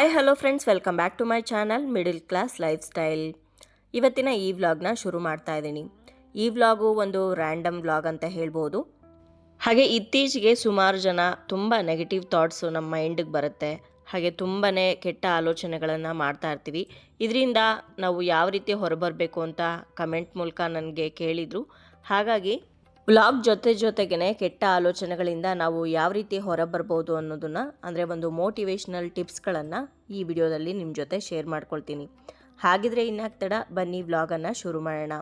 Hi hello friends welcome back to my channel middle class lifestyle ಇವತ್ತಿನ ಈ ವ್ಲಾಗ್ನ ಶುರು ಮಾಡ್ತಾ ಇದ್ದೀನಿ. ಈ ವ್ಲಾಗು ಒಂದು ರ್ಯಾಂಡಮ್ ವ್ಲಾಗ್ ಅಂತ ಹೇಳ್ಬೋದು. ಹಾಗೆ ಇತ್ತೀಚೆಗೆ ಸುಮಾರು ಜನ ತುಂಬ ನೆಗೆಟಿವ್ ಥಾಟ್ಸು ನಮ್ಮ ಮೈಂಡಿಗೆ ಬರುತ್ತೆ. ಹಾಗೆ ತುಂಬಾ ಕೆಟ್ಟ ಆಲೋಚನೆಗಳನ್ನು ಮಾಡ್ತಾ ಇರ್ತೀವಿ. ಇದರಿಂದ ನಾವು ಯಾವ ರೀತಿ ಹೊರಬರಬೇಕು ಅಂತ ಕಮೆಂಟ್ ಮೂಲಕ ನನಗೆ ಕೇಳಿದರು. ಹಾಗಾಗಿ ವ್ಲಾಗ್ ಜೊತೆ ಜೊತೆಗೇ ಕೆಟ್ಟ ಆಲೋಚನೆಗಳಿಂದ ನಾವು ಯಾವ ರೀತಿ ಹೊರಬರ್ಬೋದು ಅನ್ನೋದನ್ನು, ಅಂದರೆ ಒಂದು ಮೋಟಿವೇಶ್ನಲ್ ಟಿಪ್ಸ್ಗಳನ್ನು ಈ ವಿಡಿಯೋದಲ್ಲಿ ನಿಮ್ಮ ಜೊತೆ ಶೇರ್ ಮಾಡ್ಕೊಳ್ತೀನಿ. ಹಾಗಿದ್ರೆ ಇನ್ನಾಗ್ತಡ ಬನ್ನಿ ವ್ಲಾಗನ್ನು ಶುರು ಮಾಡೋಣ.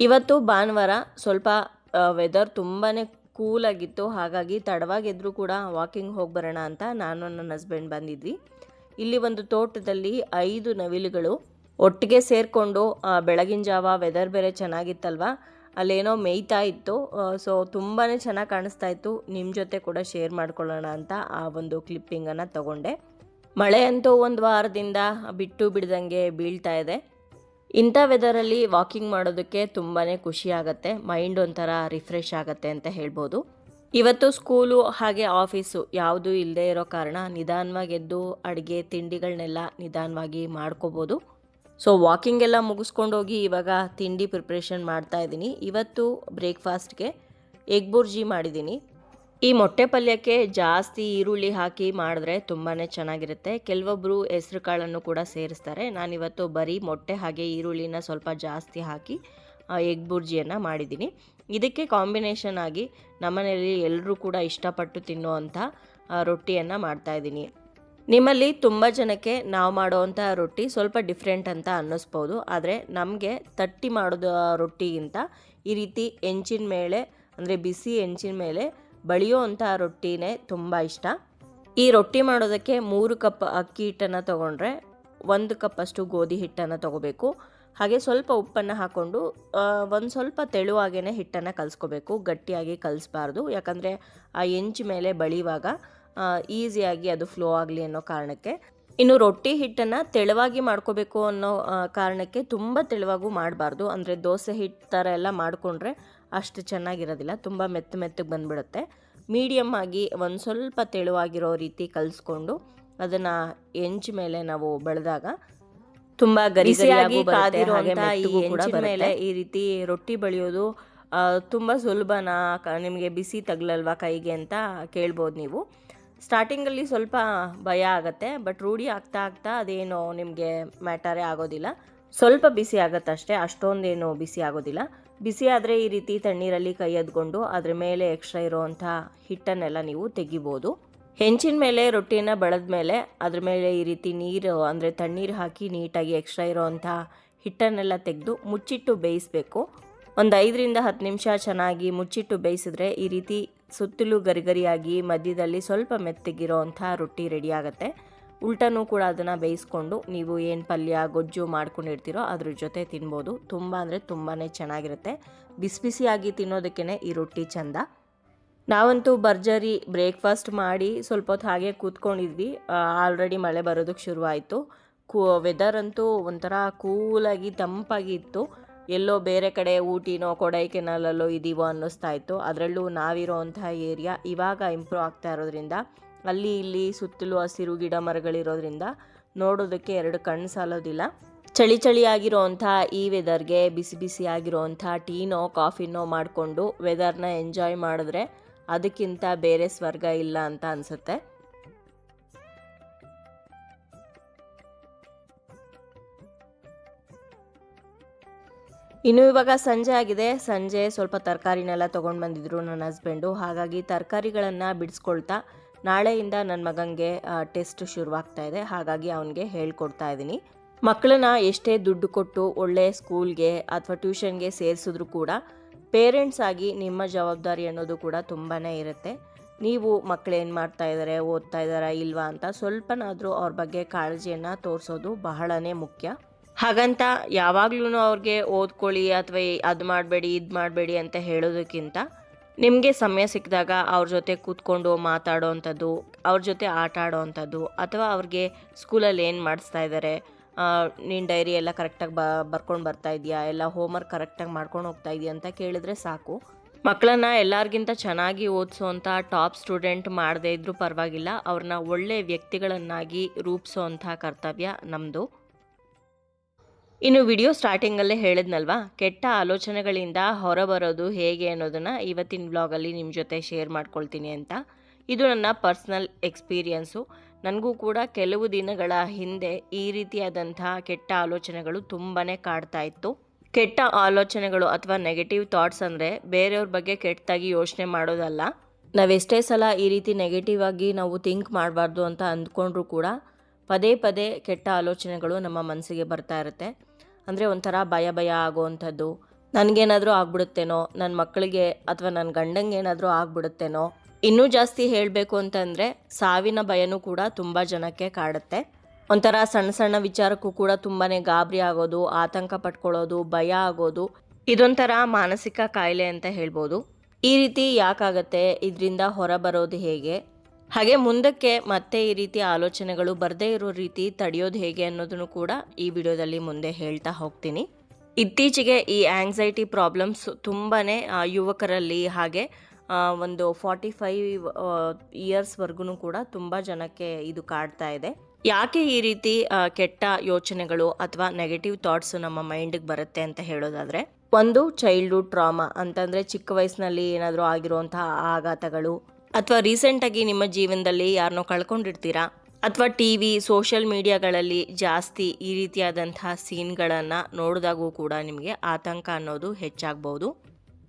ಇವತ್ತು ಭಾನುವಾರ ಸ್ವಲ್ಪ ವೆದರ್ ತುಂಬಾ ಕೂಲಾಗಿತ್ತು ಹಾಗಾಗಿ ತಡವಾಗಿದ್ದರೂ ಕೂಡ ವಾಕಿಂಗ್ ಹೋಗಿ ಬರೋಣ ಅಂತ ನಾನು ನನ್ನ ಹಸ್ಬೆಂಡ್ ಬಂದಿದ್ವಿ. ಇಲ್ಲಿ ಒಂದು ತೋಟದಲ್ಲಿ ಐದು ನವಿಲುಗಳು ಒಟ್ಟಿಗೆ ಸೇರಿಕೊಂಡು ಬೆಳಗಿನ ಜಾವ ವೆದರ್ ಬೇರೆ ಚೆನ್ನಾಗಿತ್ತಲ್ವ? ಅಲ್ಲೇನೋ ಮೇಯ್ತಾ ಇತ್ತು. ಸೊ ತುಂಬಾ ಚೆನ್ನಾಗಿ ಕಾಣಿಸ್ತಾ ಇತ್ತು. ನಿಮ್ಮ ಜೊತೆ ಕೂಡ ಶೇರ್ ಮಾಡ್ಕೊಳ್ಳೋಣ ಅಂತ ಆ ಒಂದು ಕ್ಲಿಪ್ಪಿಂಗನ್ನು ತಗೊಂಡೆ. ಮಳೆ ಅಂತೂ ಒಂದು ವಾರದಿಂದ ಬಿಟ್ಟು ಬಿಡ್ದಂಗೆ ಬೀಳ್ತಾ ಇದೆ. ಇಂಥ ವೆದರಲ್ಲಿ ವಾಕಿಂಗ್ ಮಾಡೋದಕ್ಕೆ ತುಂಬಾ ಖುಷಿ ಆಗುತ್ತೆ. ಮೈಂಡ್ ಒಂಥರ ರಿಫ್ರೆಶ್ ಆಗುತ್ತೆ ಅಂತ ಹೇಳ್ಬೋದು. ಇವತ್ತು ಸ್ಕೂಲು ಹಾಗೆ ಆಫೀಸು ಯಾವುದೂ ಇಲ್ಲದೆ ಇರೋ ಕಾರಣ ನಿಧಾನವಾಗಿ ಎದ್ದು ಅಡುಗೆ ತಿಂಡಿಗಳನ್ನೆಲ್ಲ ನಿಧಾನವಾಗಿ ಮಾಡ್ಕೋಬೋದು. ಸೊ ವಾಕಿಂಗ್ ಎಲ್ಲ ಮುಗಿಸ್ಕೊಂಡೋಗಿ ಇವಾಗ ತಿಂಡಿ ಪ್ರಿಪ್ರೇಷನ್ ಮಾಡ್ತಾ ಇದ್ದೀನಿ. ಇವತ್ತು ಬ್ರೇಕ್ಫಾಸ್ಟ್ಗೆ ಎಗ್ ಬುರ್ಜಿ ಮಾಡಿದ್ದೀನಿ. ಈ ಮೊಟ್ಟೆ ಪಲ್ಯಕ್ಕೆ ಜಾಸ್ತಿ ಈರುಳ್ಳಿ ಹಾಕಿ ಮಾಡಿದ್ರೆ ತುಂಬಾ ಚೆನ್ನಾಗಿರುತ್ತೆ. ಕೆಲವೊಬ್ಬರು ಹೆಸ್ರು ಕಾಳನ್ನು ಕೂಡ ಸೇರಿಸ್ತಾರೆ. ನಾನಿವತ್ತು ಬರೀ ಮೊಟ್ಟೆ ಹಾಗೆ ಈರುಳ್ಳಿನ ಸ್ವಲ್ಪ ಜಾಸ್ತಿ ಹಾಕಿ ಎಗ್ ಬುರ್ಜಿಯನ್ನು ಮಾಡಿದ್ದೀನಿ. ಇದಕ್ಕೆ ಕಾಂಬಿನೇಷನ್ ಆಗಿ ನಮ್ಮನೆಯಲ್ಲಿ ಎಲ್ಲರೂ ಕೂಡ ಇಷ್ಟಪಟ್ಟು ತಿನ್ನುವಂಥ ರೊಟ್ಟಿಯನ್ನು ಮಾಡ್ತಾಯಿದ್ದೀನಿ ನಿಮ್ಮಲ್ಲಿ ತುಂಬ ಜನಕ್ಕೆ ನಾವು ಮಾಡೋವಂಥ ರೊಟ್ಟಿ ಸ್ವಲ್ಪ ಡಿಫ್ರೆಂಟ್ ಅಂತ ಅನ್ನಿಸ್ಬೋದು. ಆದರೆ ನಮಗೆ ತಟ್ಟಿ ಮಾಡೋದು ರೊಟ್ಟಿಗಿಂತ ಈ ರೀತಿ ಹೆಂಚಿನ ಮೇಲೆ, ಅಂದರೆ ಬಿಸಿ ಹೆಂಚಿನ ಮೇಲೆ ಬಳಿಯೋ ಅಂಥ ರೊಟ್ಟಿನೇ ತುಂಬ ಇಷ್ಟ. ಈ ರೊಟ್ಟಿ ಮಾಡೋದಕ್ಕೆ ಮೂರು ಕಪ್ ಅಕ್ಕಿ ಹಿಟ್ಟನ್ನು ತೊಗೊಂಡ್ರೆ ಒಂದು ಕಪ್ಪಷ್ಟು ಗೋಧಿ ಹಿಟ್ಟನ್ನು ತೊಗೋಬೇಕು. ಹಾಗೆ ಸ್ವಲ್ಪ ಉಪ್ಪನ್ನು ಹಾಕ್ಕೊಂಡು ಒಂದು ಸ್ವಲ್ಪ ತೆಳುವಾಗೇ ಹಿಟ್ಟನ್ನು ಕಲಿಸ್ಕೋಬೇಕು. ಗಟ್ಟಿಯಾಗಿ ಕಲಿಸ್ಬಾರ್ದು. ಯಾಕಂದರೆ ಆ ಹೆಂಚು ಮೇಲೆ ಬಳಿಯುವಾಗ ಈಸಿಯಾಗಿ ಅದು ಫ್ಲೋ ಆಗಲಿ ಅನ್ನೋ ಕಾರಣಕ್ಕೆ. ಇನ್ನು ರೊಟ್ಟಿ ಹಿಟ್ಟನ್ನು ತೆಳುವಾಗಿ ಮಾಡ್ಕೋಬೇಕು ಅನ್ನೋ ಕಾರಣಕ್ಕೆ ತುಂಬ ತೆಳುವಾಗೂ ಮಾಡಬಾರ್ದು. ಅಂದರೆ ದೋಸೆ ಹಿಟ್ಟು ಥರ ಎಲ್ಲ ಮಾಡಿಕೊಂಡ್ರೆ ಅಷ್ಟು ಚೆನ್ನಾಗಿರೋದಿಲ್ಲ. ತುಂಬ ಮೆತ್ತ ಮೆತ್ತಗೆ ಬಂದುಬಿಡುತ್ತೆ. ಮೀಡಿಯಮ್ ಆಗಿ ಒಂದು ಸ್ವಲ್ಪ ತೆಳುವಾಗಿರೋ ರೀತಿ ಕಲಿಸ್ಕೊಂಡು ಅದನ್ನು ಎಂಚ್ ಮೇಲೆ ನಾವು ಬೆಳೆದಾಗ ತುಂಬ ಗರಿಸಿಯಾಗಿ ಮೇಲೆ ಈ ರೀತಿ ರೊಟ್ಟಿ ಬೆಳೆಯೋದು ತುಂಬ ಸುಲಭನಾ ನಿಮಗೆ ಬಿಸಿ ತಗಲಲ್ವಾ ಕೈಗೆ ಅಂತ ಕೇಳ್ಬೋದು ನೀವು. ಸ್ಟಾರ್ಟಿಂಗಲ್ಲಿ ಸ್ವಲ್ಪ ಭಯ ಆಗುತ್ತೆ ಬಟ್ ರೂಢಿ ಆಗ್ತಾ ಆಗ್ತಾ ಅದೇನು ನಿಮಗೆ ಮ್ಯಾಟರೇ ಆಗೋದಿಲ್ಲ. ಸ್ವಲ್ಪ ಬಿಸಿ ಆಗುತ್ತೆ ಅಷ್ಟೇ ಅಷ್ಟೊಂದೇನು ಬಿಸಿ ಆಗೋದಿಲ್ಲ. ಬಿಸಿ ಆದರೆ ಈ ರೀತಿ ತಣ್ಣೀರಲ್ಲಿ ಕೈ ಎದ್ಕೊಂಡು ಅದ್ರ ಮೇಲೆ ಎಕ್ಸ್ಟ್ರಾ ಇರೋವಂಥ ಹಿಟ್ಟನ್ನೆಲ್ಲ ನೀವು ತೆಗಿಬೋದು. ಹೆಂಚಿನ ಮೇಲೆ ರೊಟ್ಟಿನ ಬೆಳೆದ ಮೇಲೆ ಅದ್ರ ಮೇಲೆ ಈ ರೀತಿ ನೀರು, ಅಂದರೆ ತಣ್ಣೀರು ಹಾಕಿ ನೀಟಾಗಿ ಎಕ್ಸ್ಟ್ರಾ ಇರೋವಂಥ ಹಿಟ್ಟನ್ನೆಲ್ಲ ತೆಗೆದು ಮುಚ್ಚಿಟ್ಟು ಬೇಯಿಸಬೇಕು. ಒಂದು ಐದರಿಂದ ಹತ್ತು ನಿಮಿಷ ಚೆನ್ನಾಗಿ ಮುಚ್ಚಿಟ್ಟು ಬೇಯಿಸಿದ್ರೆ ಈ ರೀತಿ ಸುತ್ತಲೂ ಗರಿಗರಿಯಾಗಿ ಮಧ್ಯದಲ್ಲಿ ಸ್ವಲ್ಪ ಮೆತ್ತಗಿರೋ ಅಂಥ ರೊಟ್ಟಿ ರೆಡಿ ಆಗುತ್ತೆ ಉಲ್ಟನೂ ಕೂಡ ಅದನ್ನು ಬೇಯಿಸ್ಕೊಂಡು ನೀವು ಏನು ಪಲ್ಯ, ಗೊಜ್ಜು ಮಾಡ್ಕೊಂಡಿರ್ತೀರೋ ಅದ್ರ ಜೊತೆ ತಿನ್ಬೋದು. ತುಂಬ ಅಂದರೆ ತುಂಬಾ ಚೆನ್ನಾಗಿರುತ್ತೆ. ಬಿಸಿ ಬಿಸಿಯಾಗಿ ತಿನ್ನೋದಕ್ಕೇ ಈ ರೊಟ್ಟಿ ಚೆಂದ. ನಾವಂತೂ ಭರ್ಜರಿ ಬ್ರೇಕ್ಫಾಸ್ಟ್ ಮಾಡಿ ಸ್ವಲ್ಪ ಹೊತ್ತು ಹಾಗೆ ಕೂತ್ಕೊಂಡಿದ್ವಿ. ಆಲ್ರೆಡಿ ಮಳೆ ಬರೋದಕ್ಕೆ ಶುರುವಾಯಿತು. ಕೂ ವೆದರ್ ಅಂತೂ ಒಂಥರ ಕೂಲಾಗಿ ತಂಪಾಗಿ ಇತ್ತು. ಎಲ್ಲೋ ಬೇರೆ ಕಡೆ ಊಟಿನೋ ಕೊಡೈಕೆನಲ್ಲೋ ಇದೀವೋ ಅನ್ನಿಸ್ತಾ ಇತ್ತು. ಅದರಲ್ಲೂ ನಾವಿರೋ ಅಂತಹ ಏರಿಯಾ ಇವಾಗ ಇಂಪ್ರೂವ್ ಆಗ್ತಾ ಇರೋದ್ರಿಂದ, ಅಲ್ಲಿ ಇಲ್ಲಿ ಸುತ್ತಲೂ ಹಸಿರು ಗಿಡ ಮರಗಳಿರೋದ್ರಿಂದ ನೋಡೋದಕ್ಕೆ ಎರಡು ಕಣ್ಣು ಸಾಲೋದಿಲ್ಲ. ಚಳಿ ಚಳಿಯಾಗಿರೋವಂಥ ಈ ವೆದರ್ಗೆ ಬಿಸಿ ಬಿಸಿ ಆಗಿರೋವಂಥ ಟೀನೋ, ಕಾಫಿನೋ ಮಾಡಿಕೊಂಡು ವೆದರ್ನ ಎಂಜಾಯ್ ಮಾಡಿದ್ರೆ ಅದಕ್ಕಿಂತ ಬೇರೆ ಸ್ವರ್ಗ ಇಲ್ಲ ಅಂತ ಅನಿಸುತ್ತೆ. ಇನ್ನು ಇವಾಗ ಸಂಜೆ ಆಗಿದೆ. ಸಂಜೆ ಸ್ವಲ್ಪ ತರಕಾರಿನೆಲ್ಲ ತೊಗೊಂಡು ಬಂದಿದ್ರು ನನ್ನ ಹಸ್ಬೆಂಡು ಹಾಗಾಗಿ ತರಕಾರಿಗಳನ್ನು ಬಿಡಿಸ್ಕೊಳ್ತಾ ನಾಳೆಯಿಂದ ನನ್ನ ಮಗನಿಗೆ ಟೆಸ್ಟ್ ಶುರುವಾಗ್ತಾ ಇದೆ. ಹಾಗಾಗಿ ಅವನಿಗೆ ಹೇಳ್ಕೊಡ್ತಾ ಇದ್ದೀನಿ ಮಕ್ಕಳನ್ನ ಎಷ್ಟೇ ದುಡ್ಡು ಕೊಟ್ಟು ಒಳ್ಳೆ ಸ್ಕೂಲ್ಗೆ ಅಥವಾ ಟ್ಯೂಷನ್ಗೆ ಸೇರಿಸಿದ್ರು ಕೂಡ ಪೇರೆಂಟ್ಸ್ ಆಗಿ ನಿಮ್ಮ ಜವಾಬ್ದಾರಿ ಅನ್ನೋದು ಕೂಡ ತುಂಬಾ ಇರುತ್ತೆ. ನೀವು ಮಕ್ಕಳೇನು ಮಾಡ್ತಾ ಇದ್ದಾರೆ ಓದ್ತಾ ಇದ್ದಾರಾ ಇಲ್ವಾ ಅಂತ ಸ್ವಲ್ಪನಾದರೂ ಅವ್ರ ಬಗ್ಗೆ ಕಾಳಜಿಯನ್ನು ತೋರಿಸೋದು ಬಹಳನೇ ಮುಖ್ಯ. ಹಾಗಂತ ಯಾವಾಗ್ಲೂ ಅವ್ರಿಗೆ ಓದ್ಕೊಳ್ಳಿ ಅಥವಾ ಅದು ಮಾಡಬೇಡಿ, ಇದು ಮಾಡಬೇಡಿ ಅಂತ ಹೇಳೋದಕ್ಕಿಂತ ನಿಮಗೆ ಸಮಯ ಸಿಕ್ಕಿದಾಗ ಅವ್ರ ಜೊತೆ ಕೂತ್ಕೊಂಡು ಮಾತಾಡೋ ಅಂಥದ್ದು, ಅವ್ರ ಜೊತೆ ಆಟ ಆಡೋ ಅಂಥದ್ದು, ಅಥವಾ ಅವ್ರಿಗೆ ಸ್ಕೂಲಲ್ಲಿ ಏನು ಮಾಡಿಸ್ತಾ ಇದ್ದಾರೆ ನೀನು ಡೈರಿ ಎಲ್ಲ ಕರೆಕ್ಟಾಗಿ ಬ, ಬರ್ಕೊಂಡು ಬರ್ತಾ ಇದೆಯಾ, ಎಲ್ಲ ಹೋಮ್ವರ್ಕ್ ಕರೆಕ್ಟಾಗಿ ಮಾಡ್ಕೊಂಡು ಹೋಗ್ತಾ ಇದೆಯಾ ಅಂತ ಕೇಳಿದ್ರೆ ಸಾಕು. ಮಕ್ಕಳನ್ನ ಎಲ್ಲರಿಗಿಂತ ಚೆನ್ನಾಗಿ ಓದಿಸೋವಂಥ ಟಾಪ್ ಸ್ಟೂಡೆಂಟ್ ಮಾಡದೇ ಇದ್ದರೂ ಪರವಾಗಿಲ್ಲ ಅವ್ರನ್ನ ಒಳ್ಳೆ ವ್ಯಕ್ತಿಗಳನ್ನಾಗಿ ರೂಪಿಸೋವಂಥ ಕರ್ತವ್ಯ ನಮ್ಮದು ಇನ್ನು ವಿಡಿಯೋ ಸ್ಟಾರ್ಟಿಂಗಲ್ಲೇ ಹೇಳಿದ್ನಲ್ವಾ? ಕೆಟ್ಟ ಆಲೋಚನೆಗಳಿಂದ ಹೊರಬರೋದು ಹೇಗೆ ಅನ್ನೋದನ್ನು ಇವತ್ತಿನ ಬ್ಲಾಗಲ್ಲಿ ನಿಮ್ಮ ಜೊತೆ ಶೇರ್ ಮಾಡ್ಕೊಳ್ತೀನಿ ಅಂತ. ಇದು ನನ್ನ ಪರ್ಸ್ನಲ್ ಎಕ್ಸ್ಪೀರಿಯನ್ಸು. ನನಗೂ ಕೂಡ ಕೆಲವು ದಿನಗಳ ಹಿಂದೆ ಈ ರೀತಿಯಾದಂಥ ಕೆಟ್ಟ ಆಲೋಚನೆಗಳು ತುಂಬಾ ಕಾಡ್ತಾ ಇತ್ತು. ಕೆಟ್ಟ ಆಲೋಚನೆಗಳು ಅಥವಾ ನೆಗೆಟಿವ್ ಥಾಟ್ಸ್ ಅಂದರೆ ಬೇರೆಯವ್ರ ಬಗ್ಗೆ ಕೆಟ್ಟದಾಗಿ ಯೋಚನೆ ಮಾಡೋದಲ್ಲ. ನಾವೆಷ್ಟೇ ಸಲ ಈ ರೀತಿ ನೆಗೆಟಿವ್ ಆಗಿ ನಾವು ಥಿಂಕ್ ಮಾಡಬಾರ್ದು ಅಂತ ಅಂದ್ಕೊಂಡ್ರೂ ಕೂಡ ಪದೇ ಪದೇ ಕೆಟ್ಟ ಆಲೋಚನೆಗಳು ನಮ್ಮ ಮನಸ್ಸಿಗೆ ಬರ್ತಾ ಇರುತ್ತೆ. ಅಂದರೆ ಒಂಥರ ಭಯ ಭಯ ಆಗುವಂಥದ್ದು. ನನಗೇನಾದರೂ ಆಗ್ಬಿಡುತ್ತೇನೋ? ನನ್ನ ಮಕ್ಕಳಿಗೆ ಅಥವಾ ನನ್ನ ಗಂಡಂಗೆ ಏನಾದರೂ ಆಗ್ಬಿಡುತ್ತೇನೋ? ಇನ್ನೂ ಜಾಸ್ತಿ ಹೇಳಬೇಕು ಅಂತಂದರೆ ಸಾವಿನ ಭಯನೂ ಕೂಡ ತುಂಬ ಜನಕ್ಕೆ ಕಾಡುತ್ತೆ. ಒಂಥರ ಸಣ್ಣ ಸಣ್ಣ ವಿಚಾರಕ್ಕೂ ಕೂಡ ತುಂಬಾ ಗಾಬರಿ ಆಗೋದು, ಆತಂಕ ಪಟ್ಕೊಳ್ಳೋದು, ಭಯ ಆಗೋದು, ಇದೊಂಥರ ಮಾನಸಿಕ ಕಾಯಿಲೆ ಅಂತ ಹೇಳ್ಬೋದು. ಈ ರೀತಿ ಯಾಕಾಗತ್ತೆ? ಇದರಿಂದ ಹೊರಬರೋದು ಹೇಗೆ? ಹಾಗೆ ಮುಂದಕ್ಕೆ ಮತ್ತೆ ಈ ರೀತಿ ಆಲೋಚನೆಗಳು ಬರದೇ ಇರೋ ರೀತಿ ತಡೆಯೋದು ಹೇಗೆ ಅನ್ನೋದನ್ನು ಕೂಡ ಈ ವಿಡಿಯೋದಲ್ಲಿ ಮುಂದೆ ಹೇಳ್ತಾ ಹೋಗ್ತೀನಿ. ಇತ್ತೀಚೆಗೆ ಈ ಆಂಗ್ಸೈಟಿ ಪ್ರಾಬ್ಲಮ್ಸ್ ತುಂಬಾ ಯುವಕರಲ್ಲಿ ಹಾಗೆ ಒಂದು ಫಾರ್ಟಿ ಫೈವ್ ಇಯರ್ಸ್ವರೆಗೂ ಕೂಡ ತುಂಬ ಜನಕ್ಕೆ ಇದು ಕಾಡ್ತಾ ಇದೆ. ಯಾಕೆ ಈ ರೀತಿ ಕೆಟ್ಟ ಯೋಚನೆಗಳು ಅಥವಾ ನೆಗೆಟಿವ್ ಥಾಟ್ಸ್ ನಮ್ಮ ಮೈಂಡಿಗೆ ಬರುತ್ತೆ ಅಂತ ಹೇಳೋದಾದರೆ, ಒಂದು ಚೈಲ್ಡ್ಹುಡ್ ಟ್ರಾಮಾ ಅಂತಂದರೆ ಚಿಕ್ಕ ವಯಸ್ಸಿನಲ್ಲಿ ಏನಾದರೂ ಆಗಿರುವಂತಹ ಆಘಾತಗಳು ಅಥವಾ ರೀಸೆಂಟಾಗಿ ನಿಮ್ಮ ಜೀವನದಲ್ಲಿ ಯಾರನ್ನೋ ಕಳ್ಕೊಂಡಿರ್ತೀರಾ? ಅಥವಾ ಟಿ ವಿ ಸೋಷಿಯಲ್ ಮೀಡಿಯಾಗಳಲ್ಲಿ ಜಾಸ್ತಿ ಈ ರೀತಿಯಾದಂತಹ ಸೀನ್ಗಳನ್ನು ನೋಡಿದಾಗೂ ಕೂಡ ನಿಮಗೆ ಆತಂಕ ಅನ್ನೋದು ಹೆಚ್ಚಾಗ್ಬೋದು.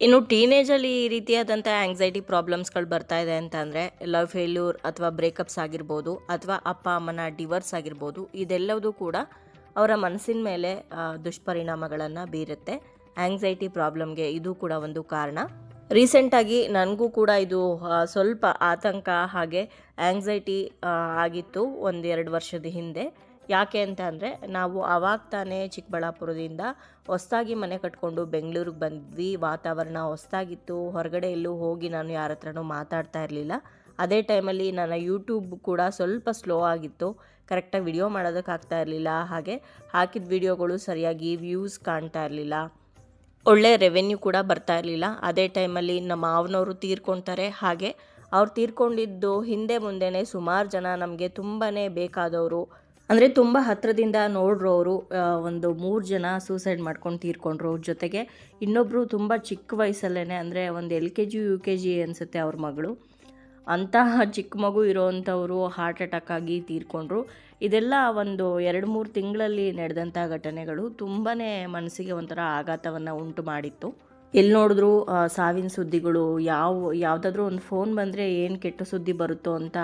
ಇನ್ನು ಟೀನೇಜಲ್ಲಿ ಈ ರೀತಿಯಾದಂಥ ಆಂಗ್ಸೈಟಿ ಪ್ರಾಬ್ಲಮ್ಸ್ಗಳು ಬರ್ತಾ ಇದೆ ಅಂತಂದರೆ ಲವ್ ಫೇಲ್ಯೂರ್ ಅಥವಾ ಬ್ರೇಕಪ್ಸ್ ಆಗಿರ್ಬೋದು ಅಥವಾ ಅಪ್ಪ, ಅಮ್ಮನ ಡಿವರ್ಸ್ ಆಗಿರ್ಬೋದು, ಇದೆಲ್ಲವೂ ಕೂಡ ಅವರ ಮನಸ್ಸಿನ ಮೇಲೆ ದುಷ್ಪರಿಣಾಮಗಳನ್ನು ಬೀರುತ್ತೆ. ಆಂಗ್ಸೈಟಿ ಪ್ರಾಬ್ಲಮ್ಗೆ ಇದು ಕೂಡ ಒಂದು ಕಾರಣ. ರೀಸೆಂಟಾಗಿ ನನಗೂ ಕೂಡ ಇದು ಸ್ವಲ್ಪ ಆತಂಕ ಹಾಗೆ ಆಂಗ್ಸೈಟಿ ಆಗಿತ್ತು ಒಂದೆರಡು ವರ್ಷದ ಹಿಂದೆ. ಯಾಕೆ ಅಂತ ಅಂದರೆ, ನಾವು ಆವಾಗ ತಾನೇ ಚಿಕ್ಕಬಳ್ಳಾಪುರದಿಂದ ಹೊಸ್ದಾಗಿ ಮನೆ ಕಟ್ಕೊಂಡು ಬೆಂಗಳೂರಿಗೆ ಬಂದ್ವಿ. ವಾತಾವರಣ ಹೊಸದಾಗಿತ್ತು. ಹೊರಗಡೆ ಎಲ್ಲೂ ಹೋಗಿ ನಾನು ಯಾರ ಹತ್ರನೂ ಮಾತಾಡ್ತಾ ಇರಲಿಲ್ಲ. ಅದೇ ಟೈಮಲ್ಲಿ ನನ್ನ ಯೂಟ್ಯೂಬ್ ಕೂಡ ಸ್ವಲ್ಪ ಸ್ಲೋ ಆಗಿತ್ತು. ಕರೆಕ್ಟಾಗಿ ವಿಡಿಯೋ ಮಾಡೋದಕ್ಕಾಗ್ತಾ ಇರಲಿಲ್ಲ. ಹಾಗೆ ಹಾಕಿದ ವಿಡಿಯೋಗಳು ಸರಿಯಾಗಿ ವ್ಯೂಸ್ ಕಾಣ್ತಾ ಇರಲಿಲ್ಲ. ಒಳ್ಳೆ ರೆವೆನ್ಯೂ ಕೂಡ ಬರ್ತಾ ಇರಲಿಲ್ಲ. ಅದೇ ಟೈಮಲ್ಲಿ ನಮ್ಮ ಮಾವನವರು ತೀರ್ಕೊಳ್ತಾರೆ ಹಾಗೆ ಅವ್ರು ತೀರ್ಕೊಂಡಿದ್ದು ಹಿಂದೆ ಮುಂದೆನೇ ಸುಮಾರು ಜನ ನಮಗೆ ತುಂಬಾ ಬೇಕಾದವರು, ಅಂದರೆ ತುಂಬ ಹತ್ತಿರದಿಂದ ನೋಡ್ರವರು ಒಂದು ಮೂರು ಜನ ಸೂಸೈಡ್ ಮಾಡ್ಕೊಂಡು ತೀರ್ಕೊಂಡ್ರು. ಅವ್ರ ಜೊತೆಗೆ ಇನ್ನೊಬ್ಬರು ತುಂಬ ಚಿಕ್ಕ ವಯಸ್ಸಲ್ಲೇ ಅಂದರೆ ಒಂದು L K G, U K G ಅನಿಸುತ್ತೆ ಅವ್ರ ಮಗಳು. ಅಂತಹ ಚಿಕ್ಕ ಮಗು ಇರೋವಂಥವರು ಹಾರ್ಟ್ ಅಟ್ಯಾಕ್ ಆಗಿ ತೀರ್ಕೊಂಡ್ರು. ಇದೆಲ್ಲ ಒಂದು ಎರಡು ಮೂರು ತಿಂಗಳಲ್ಲಿ ನಡೆದಂಥ ಘಟನೆಗಳು ತುಂಬಾ ಮನಸ್ಸಿಗೆ ಒಂಥರ ಆಘಾತವನ್ನು ಉಂಟು ಮಾಡಿತ್ತು. ಎಲ್ಲಿ ನೋಡಿದ್ರು ಸಾವಿನ ಸುದ್ದಿಗಳು ಯಾವ, ಯಾವುದಾದ್ರೂ ಒಂದು ಫೋನ್ ಬಂದರೆ ಏನು ಕೆಟ್ಟ ಸುದ್ದಿ ಬರುತ್ತೋ ಅಂತ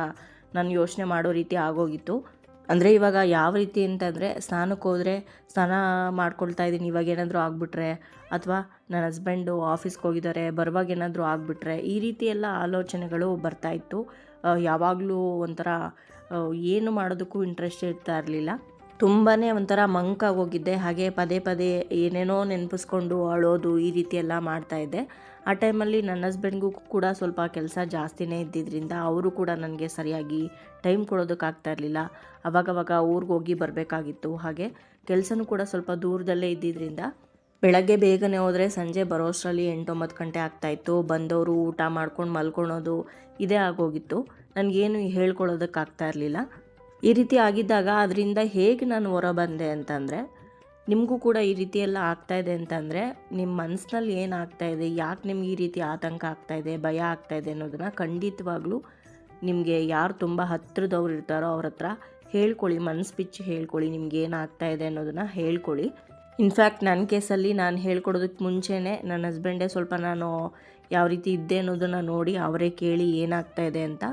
ನಾನು ಯೋಚನೆ ಮಾಡೋ ರೀತಿ ಆಗೋಗಿತ್ತು. ಅಂದರೆ ಇವಾಗ ಯಾವ ರೀತಿ ಅಂತಂದರೆ ಸ್ನಾನಕ್ಕೆ ಹೋದರೆ ಸ್ನಾನ ಮಾಡ್ಕೊಳ್ತಾ ಇದ್ದೀನಿ, ಇವಾಗ ಏನಾದರೂ ಆಗಿಬಿಟ್ರೆ, ಅಥವಾ ನನ್ನ ಹಸ್ಬೆಂಡು ಆಫೀಸ್ಗೆ ಹೋಗಿದ್ದಾರೆ, ಬರುವಾಗ ಏನಾದರೂ ಆಗಿಬಿಟ್ರೆ, ಈ ರೀತಿ ಎಲ್ಲ ಆಲೋಚನೆಗಳು ಬರ್ತಾ ಇತ್ತು. ಯಾವಾಗಲೂ ಒಂಥರ ಏನು ಮಾಡೋದಕ್ಕೂ ಇಂಟ್ರೆಸ್ಟ್ ಇರ್ತಾ ಇರಲಿಲ್ಲ. ತುಂಬಾ ಒಂಥರ ಮಂಕಾಗಿ ಹೋಗಿದ್ದೆ. ಹಾಗೆ ಪದೇ ಪದೇ ಏನೇನೋ ನೆನಪಿಸ್ಕೊಂಡು ಅಳೋದು ಈ ರೀತಿ ಎಲ್ಲ ಮಾಡ್ತಾಯಿದ್ದೆ ಆ ಟೈಮಲ್ಲಿ ನನ್ನ ಹಸ್ಬೆಂಡ್ಗೂ ಕೂಡ ಸ್ವಲ್ಪ ಕೆಲಸ ಜಾಸ್ತಿನೇ ಇದ್ದಿದ್ದರಿಂದ ಅವರು ಕೂಡ ನನಗೆ ಸರಿಯಾಗಿ ಟೈಮ್ ಕೊಡೋದಕ್ಕಾಗ್ತಾ ಇರಲಿಲ್ಲ. ಅವಾಗವಾಗ ಊರಿಗೆ ಹೋಗಿ ಬರಬೇಕಾಗಿತ್ತು. ಹಾಗೆ ಕೆಲಸನೂ ಕೂಡ ಸ್ವಲ್ಪ ದೂರದಲ್ಲೇ ಇದ್ದಿದ್ದರಿಂದ ಬೆಳಗ್ಗೆ ಬೇಗನೆ ಹೋದರೆ ಸಂಜೆ ಬರೋಷ್ಟರಲ್ಲಿ ಎಂಟೊಂಬತ್ತು ಗಂಟೆ ಆಗ್ತಾಯಿತ್ತು ಬಂದವರು ಊಟ ಮಾಡ್ಕೊಂಡು ಮಲ್ಕೊಳೋದು ಇದೇ ಆಗೋಗಿತ್ತು. ನನಗೇನು ಹೇಳ್ಕೊಳ್ಳೋದಕ್ಕಾಗ್ತಾ ಇರಲಿಲ್ಲ. ಈ ರೀತಿ ಆಗಿದ್ದಾಗ ಅದರಿಂದ ಹೇಗೆ ನಾನು ಹೊರ ಬಂದೆ ಅಂತಂದರೆ, ನಿಮಗೂ ಕೂಡ ಈ ರೀತಿ ಎಲ್ಲ ಆಗ್ತಾ ಇದೆ ಅಂತಂದರೆ ನಿಮ್ಮ ಮನಸ್ಸಿನಲ್ಲಿ ಏನು ಆಗ್ತಾ ಇದೆ, ಯಾಕೆ ನಿಮ್ಗೆ ಈ ರೀತಿ ಆತಂಕ ಆಗ್ತಾ ಇದೆ, ಭಯ ಆಗ್ತಾ ಇದೆ ಅನ್ನೋದನ್ನು ಖಂಡಿತವಾಗ್ಲೂ ನಿಮಗೆ ಯಾರು ತುಂಬ ಹತ್ತಿರದವ್ರು ಇರ್ತಾರೋ ಅವ್ರ ಹತ್ರ ಹೇಳ್ಕೊಳ್ಳಿ ಮನಸ್ಸು ಬಿಚ್ಚಿ ಹೇಳ್ಕೊಳ್ಳಿ, ನಿಮ್ಗೆ ಏನಾಗ್ತಾ ಇದೆ ಅನ್ನೋದನ್ನು ಹೇಳ್ಕೊಳ್ಳಿ. ಇನ್ಫ್ಯಾಕ್ಟ್ ನನ್ನ ಕೇಸಲ್ಲಿ ನಾನು ಹೇಳ್ಕೊಡೋದಕ್ಕೆ ಮುಂಚೆನೇ ನನ್ನ ಹಸ್ಬೆಂಡೇ ಸ್ವಲ್ಪ ನಾನು ಯಾವ ರೀತಿ ಇದ್ದೆ ಅನ್ನೋದನ್ನು ನೋಡಿ ಅವರೇ ಕೇಳಿ ಏನಾಗ್ತಾ ಇದೆ ಅಂತ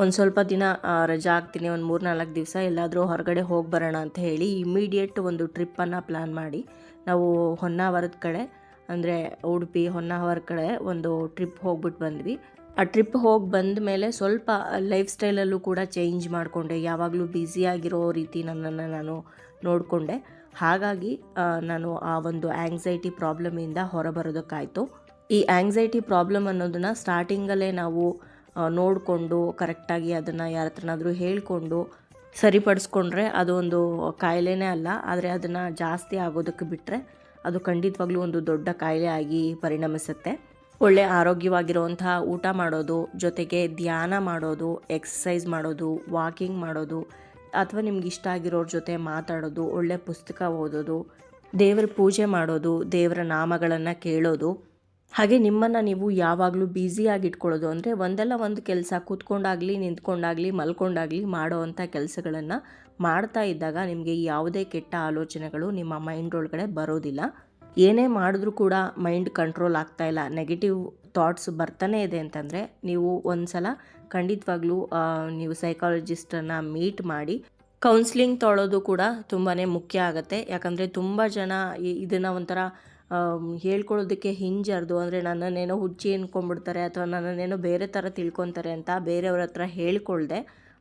ಒಂದು ಸ್ವಲ್ಪ ದಿನ ರಜಾ ಆಗ್ತೀನಿ ಒಂದು ಮೂರು ನಾಲ್ಕು ದಿವಸ ಎಲ್ಲಾದರೂ ಹೊರಗಡೆ ಹೋಗಿ ಬರೋಣ ಅಂತ ಹೇಳಿ ಇಮಿಡಿಯೇಟ್ ಒಂದು ಟ್ರಿಪ್ಪನ್ನು ಪ್ಲ್ಯಾನ್ ಮಾಡಿ. ನಾವು ಹೊನ್ನಾವರದ ಕಡೆ, ಅಂದರೆ ಉಡುಪಿ, ಹೊನ್ನಾವರ ಕಡೆ ಒಂದು ಟ್ರಿಪ್ ಹೋಗ್ಬಿಟ್ಟು ಬಂದ್ವಿ. ಆ ಟ್ರಿಪ್ ಹೋಗಿ ಬಂದ ಮೇಲೆ ಸ್ವಲ್ಪ ಲೈಫ್ ಸ್ಟೈಲಲ್ಲೂ ಕೂಡ ಚೇಂಜ್ ಮಾಡಿಕೊಂಡೆ. ಯಾವಾಗಲೂ ಬ್ಯುಸಿಯಾಗಿರೋ ರೀತಿ ನನ್ನನ್ನು ನಾನು ನೋಡಿಕೊಂಡೆ. ಹಾಗಾಗಿ ನಾನು ಆ ಒಂದು ಆ್ಯಂಗ್ಸೈಟಿ ಪ್ರಾಬ್ಲಮಿಂದ ಹೊರಬರೋದಕ್ಕಾಯಿತು. ಈ ಆ್ಯಂಗ್ಸೈಟಿ ಪ್ರಾಬ್ಲಮ್ ಅನ್ನೋದನ್ನು ಸ್ಟಾರ್ಟಿಂಗಲ್ಲೇ ನಾವು ನೋಡಿಕೊಂಡು ಕರೆಕ್ಟಾಗಿ ಅದನ್ನು ಯಾರ ಹತ್ರನಾದರೂ ಹೇಳಿಕೊಂಡು ಸರಿಪಡಿಸ್ಕೊಂಡ್ರೆ ಒಂದು ಕಾಯಿಲೆನೇ ಅಲ್ಲ, ಆದರೆ ಅದನ್ನು ಜಾಸ್ತಿ ಆಗೋದಕ್ಕೆ ಬಿಟ್ಟರೆ ಅದು ಖಂಡಿತವಾಗ್ಲೂ ಒಂದು ದೊಡ್ಡ ಕಾಯಿಲೆ ಆಗಿ ಪರಿಣಮಿಸುತ್ತೆ. ಒಳ್ಳೆ ಆರೋಗ್ಯವಾಗಿರುವಂತಹ ಊಟ ಮಾಡೋದು, ಜೊತೆಗೆ ಧ್ಯಾನ ಮಾಡೋದು ಎಕ್ಸಸೈಸ್ ಮಾಡೋದು ವಾಕಿಂಗ್ ಮಾಡೋದು, ಅಥವಾ ನಿಮ್ಗೆ ಇಷ್ಟ ಆಗಿರೋರ ಜೊತೆ ಮಾತಾಡೋದು, ಒಳ್ಳೆ ಪುಸ್ತಕ ಓದೋದು, ದೇವರ ಪೂಜೆ ಮಾಡೋದು, ದೇವರ ನಾಮಗಳನ್ನು ಕೇಳೋದು ಹಾಗೆ ನಿಮ್ಮನ್ನು ನೀವು ಯಾವಾಗಲೂ ಬ್ಯುಸಿಯಾಗಿ ಇಟ್ಕೊಳ್ಳೋದು ಅಂದರೆ ಒಂದಲ್ಲ ಒಂದು ಕೆಲಸ ಕೂತ್ಕೊಂಡಾಗಲಿ, ನಿಂತ್ಕೊಂಡಾಗಲಿ, ಮಲ್ಕೊಂಡಾಗಲಿ ಮಾಡೋವಂಥ ಕೆಲಸಗಳನ್ನು ಮಾಡ್ತಾ ಇದ್ದಾಗ ನಿಮಗೆ ಯಾವುದೇ ಕೆಟ್ಟ ಆಲೋಚನೆಗಳು ನಿಮ್ಮ ಮೈಂಡ್ ಒಳಗಡೆ ಬರೋದಿಲ್ಲ. ಏನೇ ಮಾಡಿದ್ರೂ ಕೂಡ ಮೈಂಡ್ ಕಂಟ್ರೋಲ್ ಆಗ್ತಾ ಇಲ್ಲ. ನೆಗೆಟಿವ್ ಥಾಟ್ಸ್ ಬರ್ತಾನೆ ಇದೆ ಅಂತಂದರೆ ನೀವು ಒಂದು ಸಲ ಖಂಡಿತವಾಗ್ಲೂ ನೀವು ಸೈಕಾಲಜಿಸ್ಟನ್ನು ಮೀಟ್ ಮಾಡಿ ಕೌನ್ಸಿಲಿಂಗ್ ತೊಳೋದು ಕೂಡ ತುಂಬಾ ಮುಖ್ಯ ಆಗುತ್ತೆ. ಯಾಕಂದರೆ ತುಂಬ ಜನ ಇದನ್ನು ಒಂಥರ ಹೇಳ್ಕೊಳ್ಳೋದಕ್ಕೆ ಹಿಂಜರ್ದು. ಅಂದರೆ ನನ್ನನ್ನೇನೋ ಹುಚ್ಚಿ ಅಂದ್ಕೊಂಡ್ಬಿಡ್ತಾರೆ ಅಥವಾ ನನ್ನನ್ನೇನೋ ಬೇರೆ ಥರ ತಿಳ್ಕೊತಾರೆ ಅಂತ ಬೇರೆಯವ್ರ ಹತ್ರ ಹೇಳ್ಕೊಳ್ದೆ.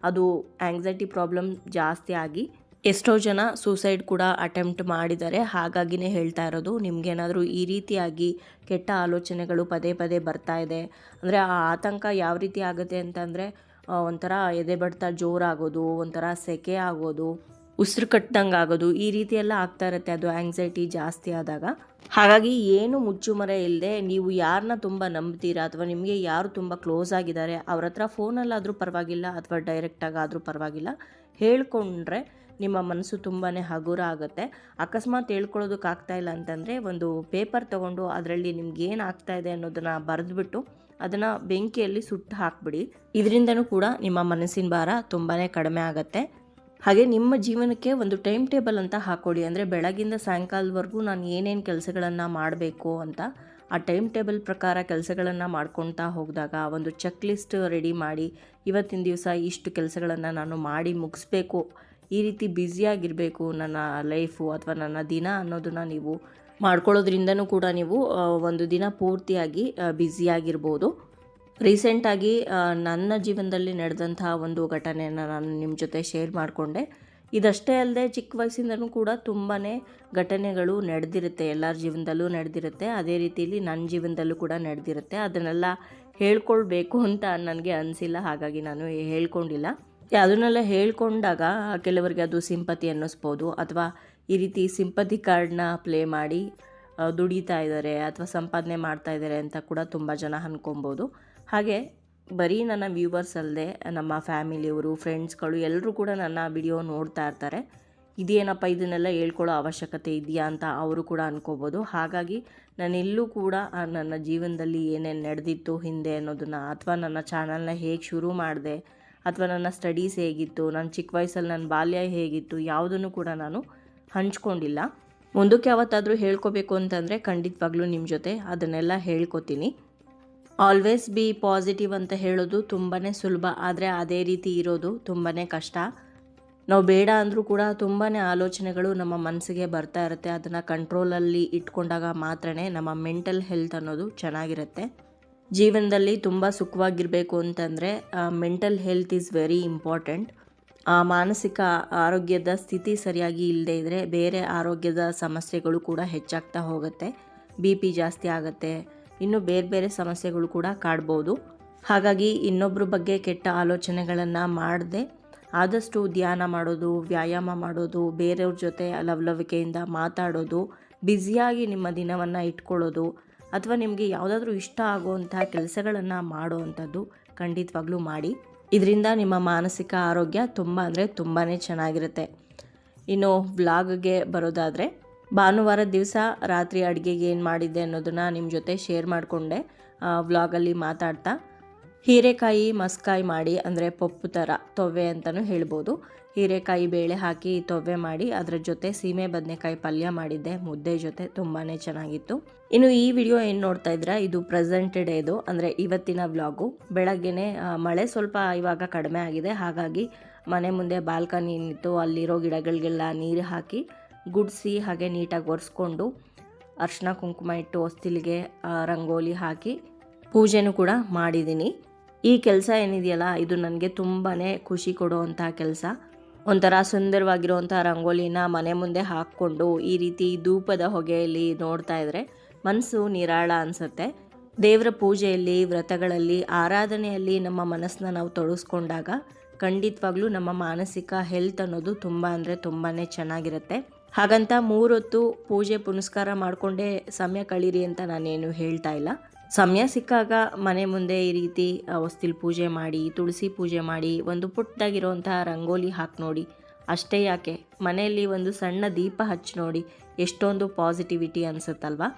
ಅದು ಆ್ಯಂಗ್ಸೈಟಿ ಪ್ರಾಬ್ಲಮ್ ಜಾಸ್ತಿ ಆಗಿ ಎಷ್ಟೋ ಜನ ಸೂಸೈಡ್ ಕೂಡ ಅಟೆಂಪ್ಟ್ ಮಾಡಿದ್ದಾರೆ. ಹಾಗಾಗಿನೇ ಹೇಳ್ತಾ ಇರೋದು, ನಿಮಗೇನಾದರೂ ಈ ರೀತಿಯಾಗಿ ಕೆಟ್ಟ ಆಲೋಚನೆಗಳು ಪದೇ ಪದೇ ಬರ್ತಾ ಇದೆ. ಅಂದರೆ ಆ ಆತಂಕ ಯಾವ ರೀತಿ ಆಗುತ್ತೆ ಅಂತಂದರೆ ಒಂಥರ ಎದೆ ಬಡ್ತ ಜೋರಾಗೋದು, ಒಂಥರ ಸೆಕೆ ಆಗೋದು, ಉಸಿರು ಕಟ್ಟದಂಗೆ ಆಗೋದು ಈ ರೀತಿ ಎಲ್ಲ ಆಗ್ತಾ ಇರುತ್ತೆ. ಅದು ಆ್ಯಂಗ್ಸೈಟಿ ಜಾಸ್ತಿ ಆದಾಗ. ಹಾಗಾಗಿ ಏನು ಮುಚ್ಚುಮರೆ ಇಲ್ಲದೆ ನೀವು ಯಾರನ್ನ ತುಂಬ ನಂಬ್ತೀರಾ ಅಥವಾ ನಿಮಗೆ ಯಾರು ತುಂಬ ಕ್ಲೋಸ್ ಆಗಿದ್ದಾರೆ, ಅವ್ರ ಹತ್ರ ಫೋನಲ್ಲಾದರೂ ಪರವಾಗಿಲ್ಲ ಅಥವಾ ಡೈರೆಕ್ಟಾಗಾದರೂ ಪರವಾಗಿಲ್ಲ, ಹೇಳ್ಕೊಂಡ್ರೆ ನಿಮ್ಮ ಮನಸ್ಸು ತುಂಬಾ ಹಗುರ ಆಗುತ್ತೆ. ಅಕಸ್ಮಾತ್ ಹೇಳ್ಕೊಳ್ಳೋದಕ್ಕಾಗ್ತಾ ಇಲ್ಲ ಅಂತಂದರೆ ಒಂದು ಪೇಪರ್ ತೊಗೊಂಡು ಅದರಲ್ಲಿ ನಿಮ್ಗೆ ಏನು ಆಗ್ತಾ ಇದೆ ಅನ್ನೋದನ್ನು ಬರೆದ್ಬಿಟ್ಟು ಅದನ್ನು ಬೆಂಕಿಯಲ್ಲಿ ಸುಟ್ಟು ಹಾಕ್ಬಿಡಿ. ಇದರಿಂದನೂ ಕೂಡ ನಿಮ್ಮ ಮನಸ್ಸಿನ ಭಾರ ತುಂಬಾ ಕಡಿಮೆ ಆಗುತ್ತೆ. ಹಾಗೆ ನಿಮ್ಮ ಜೀವನಕ್ಕೆ ಒಂದು ಟೈಮ್ ಟೇಬಲ್ ಅಂತ ಹಾಕ್ಕೊಡಿ ಅಂದರೆ ಬೆಳಗಿಂದ ಸಾಯಂಕಾಲದವರೆಗೂ ನಾನು ಏನೇನು ಕೆಲಸಗಳನ್ನು ಮಾಡಬೇಕು ಅಂತ ಆ ಟೈಮ್ ಟೇಬಲ್ ಪ್ರಕಾರ ಕೆಲಸಗಳನ್ನು ಮಾಡ್ಕೊಳ್ತಾ ಹೋಗಿದಾಗ ಒಂದು ಚೆಕ್ ಲಿಸ್ಟ್ ರೆಡಿ ಮಾಡಿ, ಇವತ್ತಿನ ದಿವಸ ಇಷ್ಟು ಕೆಲಸಗಳನ್ನು ನಾನು ಮಾಡಿ ಮುಗಿಸ್ಬೇಕು, ಈ ರೀತಿ ಬ್ಯುಸಿಯಾಗಿರಬೇಕು ನನ್ನ ಲೈಫು ಅಥವಾ ನನ್ನ ದಿನ ಅನ್ನೋದನ್ನು ನೀವು ಮಾಡ್ಕೊಳ್ಳೋದ್ರಿಂದನೂ ಕೂಡ ನೀವು ಒಂದು ದಿನ ಪೂರ್ತಿಯಾಗಿ ಬ್ಯುಸಿಯಾಗಿರ್ಬೋದು ರೀಸೆಂಟಾಗಿ ನನ್ನ ಜೀವನದಲ್ಲಿ ನಡೆದಂತಹ ಒಂದು ಘಟನೆಯನ್ನು ನಾನು ನಿಮ್ಮ ಜೊತೆ ಶೇರ್ ಮಾಡಿಕೊಂಡೆ. ಇದಷ್ಟೇ ಅಲ್ಲದೆ ಚಿಕ್ಕ ವಯಸ್ಸಿಂದನೂ ಕೂಡ ತುಂಬಾ ಘಟನೆಗಳು ನಡೆದಿರುತ್ತೆ. ಎಲ್ಲರ ಜೀವನದಲ್ಲೂ ನಡೆದಿರುತ್ತೆ. ಅದೇ ರೀತಿಯಲ್ಲಿ ನನ್ನ ಜೀವನದಲ್ಲೂ ಕೂಡ ನಡೆದಿರುತ್ತೆ. ಅದನ್ನೆಲ್ಲ ಹೇಳ್ಕೊಳ್ಬೇಕು ಅಂತ ನನಗೆ ಅನಿಸಿಲ್ಲ. ಹಾಗಾಗಿ ನಾನು ಹೇಳ್ಕೊಂಡಿಲ್ಲ. ಅದನ್ನೆಲ್ಲ ಹೇಳ್ಕೊಂಡಾಗ ಕೆಲವರಿಗೆ ಅದು ಸಿಂಪತಿ ಅನ್ನಿಸ್ಬೋದು. ಅಥವಾ ಈ ರೀತಿ ಸಿಂಪತಿ ಕಾರ್ಡ್ನ ಪ್ಲೇ ಮಾಡಿ ದುಡಿತಾ ಇದ್ದಾರೆ ಅಥವಾ ಸಂಪಾದನೆ ಮಾಡ್ತಾ ಇದ್ದಾರೆ ಅಂತ ಕೂಡ ತುಂಬ ಜನ ಅನ್ಕೊಬೋದು ಹಾಗೆ ಬರೀ ನನ್ನ ವ್ಯೂವರ್ಸ್ ಅಲ್ಲದೆ ನಮ್ಮ ಫ್ಯಾಮಿಲಿಯವರು ಫ್ರೆಂಡ್ಸ್ಗಳು ಎಲ್ಲರೂ ಕೂಡ ನನ್ನ ವಿಡಿಯೋ ನೋಡ್ತಾ ಇರ್ತಾರೆ. ಇದೇನಪ್ಪ ಇದನ್ನೆಲ್ಲ ಹೇಳ್ಕೊಳ್ಳೋ ಅವಶ್ಯಕತೆ ಇದೆಯಾ ಅಂತ ಅವರು ಕೂಡ ಅನ್ಕೋಬೋದು. ಹಾಗಾಗಿ ನಾನೆಲ್ಲೂ ಕೂಡ ನನ್ನ ಜೀವನದಲ್ಲಿ ಏನೇನು ನಡೆದಿತ್ತು ಹಿಂದೆ ಅನ್ನೋದನ್ನು ಅಥವಾ ನನ್ನ ಚಾನಲ್ನ ಹೇಗೆ ಶುರು ಮಾಡಿದೆ ಅಥವಾ ನನ್ನ ಸ್ಟಡೀಸ್ ಹೇಗಿತ್ತು ನನ್ನ ಚಿಕ್ಕ ವಯಸ್ಸಲ್ಲಿ ನನ್ನ ಬಾಲ್ಯ ಹೇಗಿತ್ತು ಯಾವುದನ್ನು ಕೂಡ ನಾನು ಹಂಚ್ಕೊಂಡಿಲ್ಲ. ಮುಂದಕ್ಕೆ ಯಾವತ್ತಾದರೂ ಹೇಳ್ಕೋಬೇಕು ಅಂತಂದರೆ ಖಂಡಿತವಾಗ್ಲೂ ನಿಮ್ಮ ಜೊತೆ ಅದನ್ನೆಲ್ಲ ಹೇಳ್ಕೊತೀನಿ. ಆಲ್ವೇಸ್ ಬಿ ಪಾಸಿಟಿವ್ ಅಂತ ಹೇಳೋದು ತುಂಬಾ ಸುಲಭ, ಆದರೆ ಅದೇ ರೀತಿ ಇರೋದು ತುಂಬಾ ಕಷ್ಟ. ನಾವು ಬೇಡ ಅಂದರೂ ಕೂಡ ತುಂಬಾ ಆಲೋಚನೆಗಳು ನಮ್ಮ ಮನಸ್ಸಿಗೆ ಬರ್ತಾ ಇರುತ್ತೆ. ಅದನ್ನು ಕಂಟ್ರೋಲಲ್ಲಿ ಇಟ್ಕೊಂಡಾಗ ಮಾತ್ರನೇ ನಮ್ಮ ಮೆಂಟಲ್ ಹೆಲ್ತ್ ಅನ್ನೋದು ಚೆನ್ನಾಗಿರುತ್ತೆ. ಜೀವನದಲ್ಲಿ ತುಂಬ ಸುಖವಾಗಿರಬೇಕು ಅಂತಂದರೆ mental health is very important ಆ ಮಾನಸಿಕ ಆರೋಗ್ಯದ ಸ್ಥಿತಿ ಸರಿಯಾಗಿ ಇಲ್ಲದೆ ಇದ್ದರೆ ಬೇರೆ ಆರೋಗ್ಯದ ಸಮಸ್ಯೆಗಳು ಕೂಡ ಹೆಚ್ಚಾಗ್ತಾ ಹೋಗುತ್ತೆ. ಬಿ ಪಿ ಜಾಸ್ತಿ ಆಗುತ್ತೆ. ಇನ್ನು ಬೇರೆ ಬೇರೆ ಸಮಸ್ಯೆಗಳು ಕೂಡ ಕಾಡ್ಬೋದು. ಹಾಗಾಗಿ ಇನ್ನೊಬ್ಬರ ಬಗ್ಗೆ ಕೆಟ್ಟ ಆಲೋಚನೆಗಳನ್ನು ಮಾಡದೆ ಆದಷ್ಟು ಧ್ಯಾನ ಮಾಡೋದು, ವ್ಯಾಯಾಮ ಮಾಡೋದು, ಬೇರೆಯವ್ರ ಜೊತೆ ಲವಲವಿಕೆಯಿಂದ ಮಾತಾಡೋದು, ಬ್ಯುಸಿಯಾಗಿ ನಿಮ್ಮ ದಿನವನ್ನು ಇಟ್ಕೊಳ್ಳೋದು ಅಥವಾ ನಿಮಗೆ ಯಾವುದಾದ್ರೂ ಇಷ್ಟ ಆಗುವಂಥ ಕೆಲಸಗಳನ್ನು ಮಾಡುವಂಥದ್ದು ಖಂಡಿತವಾಗ್ಲೂ ಮಾಡಿ. ಇದರಿಂದ ನಿಮ್ಮ ಮಾನಸಿಕ ಆರೋಗ್ಯ ತುಂಬ ಅಂದರೆ ತುಂಬಾ ಚೆನ್ನಾಗಿರುತ್ತೆ. ಇನ್ನು ವ್ಲಾಗ್ಗೆ ಬರೋದಾದರೆ ಭಾನುವಾರ ದಿವಸ ರಾತ್ರಿ ಅಡುಗೆಗೆ ಏನು ಮಾಡಿದ್ದೆ ಅನ್ನೋದನ್ನು ನಿಮ್ಮ ಜೊತೆ ಶೇರ್ ಮಾಡಿಕೊಂಡೆ ವ್ಲಾಗಲ್ಲಿ ಮಾತಾಡ್ತಾ. ಹೀರೆಕಾಯಿ ಮಸ್ಕಾಯಿ ಮಾಡಿ, ಅಂದರೆ ಪಪ್ಪು ಥರ ತೊವ್ವೆ ಅಂತಲೂ ಹೇಳ್ಬೋದು. ಹೀರೆಕಾಯಿ ಬೇಳೆ ಹಾಕಿ ತೊವ್ವೆ ಮಾಡಿ, ಅದರ ಜೊತೆ ಸೀಮೆ ಬದನೆಕಾಯಿ ಪಲ್ಯ ಮಾಡಿದ್ದೆ, ಮುದ್ದೆ ಜೊತೆ ತುಂಬಾ ಚೆನ್ನಾಗಿತ್ತು. ಇನ್ನು ಈ ವಿಡಿಯೋ ಏನು ನೋಡ್ತಾ ಇದ್ರೆ ಇದು ಪ್ರೆಸೆಂಟ್ ಡೇದು ಅಂದರೆ ಇವತ್ತಿನ ವ್ಲಾಗು ಬೆಳಗ್ಗೆನೇ ಮಳೆ ಸ್ವಲ್ಪ ಇವಾಗ ಕಡಿಮೆ ಆಗಿದೆ, ಹಾಗಾಗಿ ಮನೆ ಮುಂದೆ ಬಾಲ್ಕನಿ ನಿಂತು ಅಲ್ಲಿರೋ ಗಿಡಗಳಿಗೆಲ್ಲ ನೀರು ಹಾಕಿ ಗುಡಿಸಿ ಹಾಗೆ ನೀಟಾಗಿ ಒರೆಸ್ಕೊಂಡು ಅರ್ಶಿನ ಕುಂಕುಮ ಇಟ್ಟು ಹೊಸ್ತಿಲಿಗೆ ರಂಗೋಲಿ ಹಾಕಿ ಪೂಜೆನೂ ಕೂಡ ಮಾಡಿದ್ದೀನಿ. ಈ ಕೆಲಸ ಏನಿದೆಯಲ್ಲ, ಇದು ನನಗೆ ತುಂಬಾ ಖುಷಿ ಕೊಡುವಂಥ ಕೆಲಸ. ಒಂಥರ ಸುಂದರವಾಗಿರುವಂಥ ರಂಗೋಲಿನ ಮನೆ ಮುಂದೆ ಹಾಕ್ಕೊಂಡು ಈ ರೀತಿ ಧೂಪದ ಹೊಗೆಯಲ್ಲಿ ನೋಡ್ತಾ ಇದ್ರೆ ಮನಸ್ಸು ನಿರಾಳ ಅನಿಸುತ್ತೆ. ದೇವರ ಪೂಜೆಯಲ್ಲಿ, ವ್ರತಗಳಲ್ಲಿ, ಆರಾಧನೆಯಲ್ಲಿ ನಮ್ಮ ಮನಸ್ಸನ್ನ ನಾವು ತೊಡಸ್ಕೊಂಡಾಗ ಖಂಡಿತವಾಗ್ಲೂ ನಮ್ಮ ಮಾನಸಿಕ ಹೆಲ್ತ್ ಅನ್ನೋದು ತುಂಬ ಅಂದರೆ ತುಂಬಾ ಚೆನ್ನಾಗಿರುತ್ತೆ. ಹಾಗಂತ ಮೂರೊತ್ತು ಪೂಜೆ ಪುನಸ್ಕಾರ ಮಾಡಿಕೊಂಡೇ ಸಮಯ ಕಳೀರಿ ಅಂತ ನಾನೇನು ಹೇಳ್ತಾ ಇಲ್ಲ. ಸಮಯ ಸಿಕ್ಕಾಗ ಮನೆ ಮುಂದೆ ಈ ರೀತಿ ಹೊಸ್ತಿಲ್ ಪೂಜೆ ಮಾಡಿ, ತುಳಸಿ ಪೂಜೆ ಮಾಡಿ, ಒಂದು ಪುಟ್ಟದಾಗಿರೋಂತಹ ರಂಗೋಲಿ ಹಾಕಿ ನೋಡಿ. ಅಷ್ಟೇ ಯಾಕೆ? ಮನೆಯಲ್ಲಿ ಒಂದು ಸಣ್ಣ ದೀಪ ಹಚ್ಚಿ ನೋಡಿ ಎಷ್ಟೊಂದು ಪಾಸಿಟಿವಿಟಿ ಅನಿಸುತ್ತಲ್ವಾ?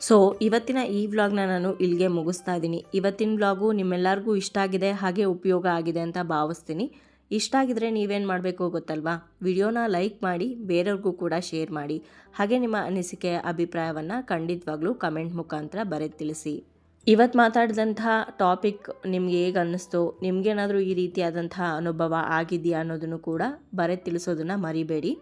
ಸೊ ಇವತ್ತಿನ ಈ ವ್ಲಾಗ್ನ ನಾನು ಇಲ್ಲಿಗೆ ಮುಗಿಸ್ತಾ ಇದ್ದೀನಿ. ಇವತ್ತಿನ ವ್ಲಾಗು ನಿಮ್ಮೆಲ್ಲರಿಗೂ ಇಷ್ಟ ಆಗಿದೆ, ಹಾಗೆ ಉಪಯೋಗ ಆಗಿದೆ ಅಂತ ಭಾವಿಸ್ತೀನಿ. ಇಷ್ಟ ಆಗಿದ್ರೆ ನೀವೇನು ಮಾಡಬೇಕು ಗೊತ್ತಲ್ವಾ? ವಿಡಿಯೋನ ಲೈಕ್ ಮಾಡಿ, ಬೇರೆಯವ್ರಿಗೂ ಕೂಡ ಶೇರ್ ಮಾಡಿ. ಹಾಗೆ ನಿಮ್ಮ ಅನಿಸಿಕೆ, ಅಭಿಪ್ರಾಯವನ್ನು ಖಂಡಿತವಾಗ್ಲೂ ಕಮೆಂಟ್ ಮುಖಾಂತರ ಬರೆದು ತಿಳಿಸಿ. ಇವತ್ತು ಮಾತಾಡಿದಂಥ ಟಾಪಿಕ್ ನಿಮ್ಗೆ ಹೇಗೆ ಅನ್ನಿಸ್ತು? ನಿಮಗೇನಾದರೂ ಈ ರೀತಿಯಾದಂಥ ಅನುಭವ ಆಗಿದೆಯಾ ಅನ್ನೋದನ್ನು ಕೂಡ ಬರೆದು ತಿಳಿಸೋದನ್ನು ಮರಿಬೇಡಿ.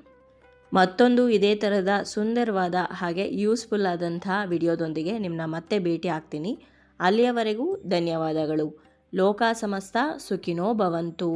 ಮತ್ತೊಂದು ಇದೇ ಥರದ ಸುಂದರವಾದ ಹಾಗೆ ಯೂಸ್ಫುಲ್ ಆದಂಥ ವಿಡಿಯೋದೊಂದಿಗೆ ನಿಮ್ಮನ್ನ ಮತ್ತೆ ಭೇಟಿ ಆಗ್ತೀನಿ. ಅಲ್ಲಿಯವರೆಗೂ ಧನ್ಯವಾದಗಳು. ಲೋಕ ಸಮಸ್ತ ಸುಖಿನೋ ಭವಂತು.